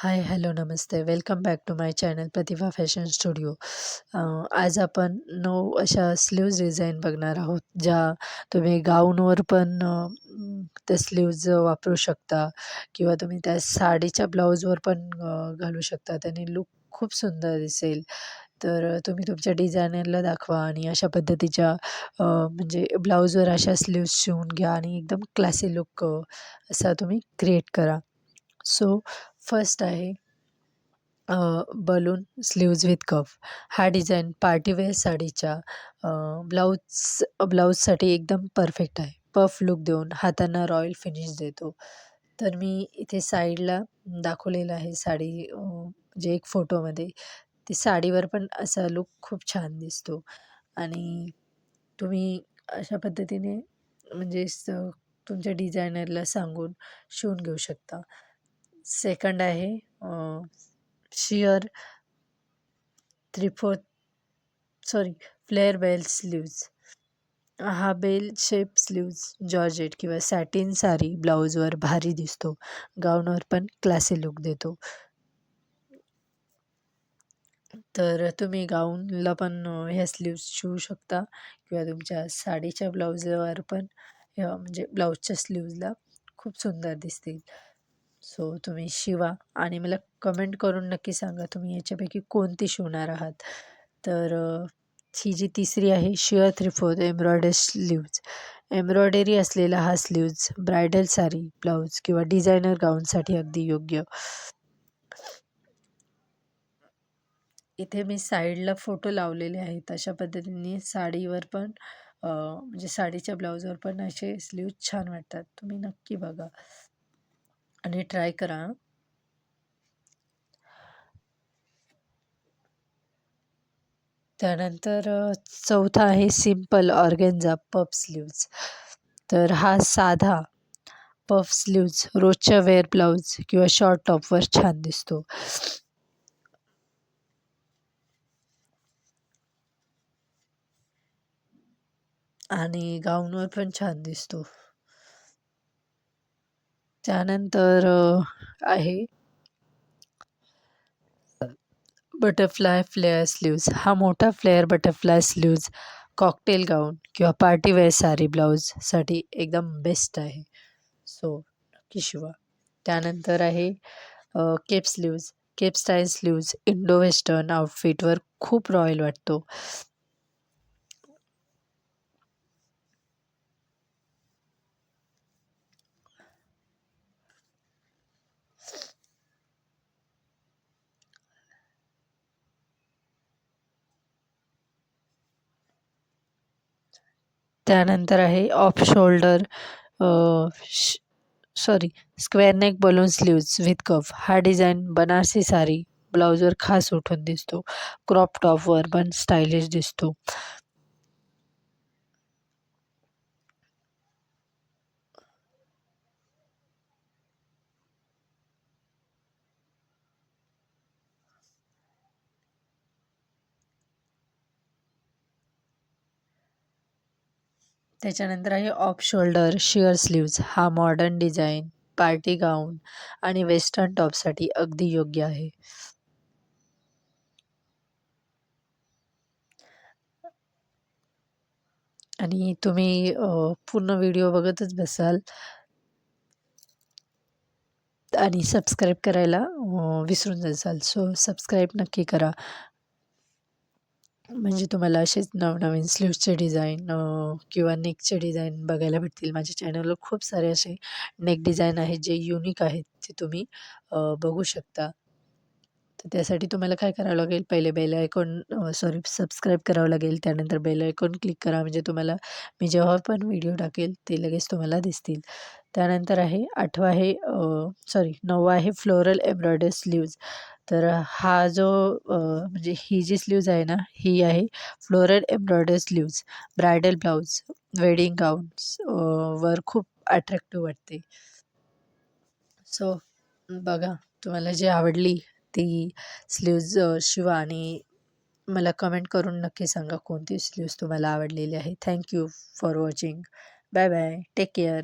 High hello Namaste. Welcome back to my channel Pratibha fashion studio. आज आपण नऊ अशा स्लीव्ज डिझाईन बघणार आहोत ज्या तुम्ही गाऊनवर पण त्या स्लीव्ज वापरू शकता किंवा तुम्ही त्या साडीच्या ब्लाऊजवर पण घालू शकता. त्याने लुक खूप सुंदर दिसेल. तर तुम्ही तुमच्या डिझायनरला दाखवा आणि अशा पद्धतीच्या म्हणजे ब्लाऊजवर अशा स्लीव्ज शिवून घ्या आणि एकदम क्लासी लुक असा तुम्ही क्रिएट करा. सो फर्स्ट आहे बलून स्लीव्ज विथ कफ. हा डिझाईन पार्टीवेअर साडीच्या ब्लाऊज ब्लाऊजसाठी एकदम परफेक्ट आहे. पफ लुक देऊन हातांना रॉयल फिनिश देतो. तर मी इथे साईडला दाखवलेलं आहे साडी म्हणजे एक फोटोमध्ये. ती साडीवर पण असा लुक खूप छान दिसतो. आणि तुम्ही अशा पद्धतीने म्हणजे स तुमच्या डिझायनरला सांगून शिवून घेऊ शकता. सेकंड आहे. Sheer three fourth sorry flare bell sleeves हा बेल शेप स्लीव्ज जॉर्जेट किंवा सॅटिन सारी ब्लाऊजवर भारी दिसतो. गाऊनवर पण क्लासी लुक देतो. तर तुम्ही गाऊनला पण ह्या स्लीव्ज शिवू शकता किंवा तुमच्या साडीच्या ब्लाऊजवर पण म्हणजे ब्लाऊजच्या स्लीव्जला खूप सुंदर दिसतील. सो तुम्ही शिवा आणि मला कमेंट करून नक्की सांगा तुम्ही याच्यापैकी कोणती शिवणार आहात. तर ही जी तिसरी आहे sheer three fourth embroidery sleeves. Embroidery असलेला हा स्लीव्ज ब्रायडल साडी ब्लाऊज किंवा डिझायनर गाऊनसाठी अगदी योग्य. इथे मी साईडला फोटो लावलेले आहेत. अशा पद्धतीने साडीवर पण म्हणजे साडीच्या ब्लाऊजवर पण असे स्लीव्ज छान वाटतात. तुम्ही नक्की बघा. आणि ट्राय करा. त्यानंतर चौथा आहे सिंपल ऑर्गेन्झा पफ स्लीव्ज तर हा साधा पफ स्लीव्ज रोजच्या वेअर ब्लाऊज किंवा शॉर्ट टॉपवर छान दिसतो. आणि गाऊनवर पण छान दिसतो. त्यानंतर आहे. Butterfly flare sleeves. हा मोठा flare butterfly sleeves cocktail gown किंवा पार्टीवेअर साडी ब्लाऊजसाठी एकदम बेस्ट आहे. सो नक्की शिवा. त्यानंतर आहे cape sleeves. Cape style sleeves Indo western आउटफिटवर खूप रॉयल वाटतो. त्यानंतर आहे off shoulder sorry square neck balloon sleeves with cuff हा डिझाईन बनारसी साडी ब्लाऊजवर खास उठून दिसतो. क्रॉप टॉपवर पण स्टायलिश दिसतो. त्याच्यानंतर आहे ऑफ शोल्डर शिअर स्लीव्ज हा मॉडर्न डिझाईन पार्टी गाऊन आणि वेस्टर्न टॉपसाठी अगदी योग्य आहे. आणि तुम्ही पूर्ण व्हिडिओ बघतच बसाल. आणि सबस्क्राईब करायला विसरून जासाल. सो सबस्क्राईब नक्की करा. म्हणजे तुम्हाला असेच नवनवीन स्लीव्सचे डिझाईन किंवा नेकचे डिझाईन बघायला भेटतील. माझ्या चॅनलवर खूप सारे असे नेक डिझाईन आहेत जे युनिक आहेत ते तुम्ही बघू शकता. तर त्यासाठी तुम्हाला काय करावं लागेल? पहिले बेल आयकॉन सॉरी सबस्क्राईब करावं लागेल. त्यानंतर बेल आयकॉन क्लिक करा. म्हणजे तुम्हाला मी जेव्हा पण व्हिडिओ टाकेल ते लगेच तुम्हाला दिसतील. त्यानंतर आहे आठवा आहे सॉरी नववा आहे फ्लोरल एम्ब्रॉयडरी स्लीव्ज तर हा जो म्हणजे ही जी स्लीव्ज आहे ना ही आहे floral embroidery sleeves bridal blouse wedding gowns वर खूप अट्रॅक्टिव्ह वाटते. सो बघा तुम्हाला जी आवडली ती स्लीव्ज शिवा आणि मला कमेंट करून नक्की सांगा कोणती स्लीव्ज तुम्हाला आवडलेली आहे. Thank you for watching bye bye take care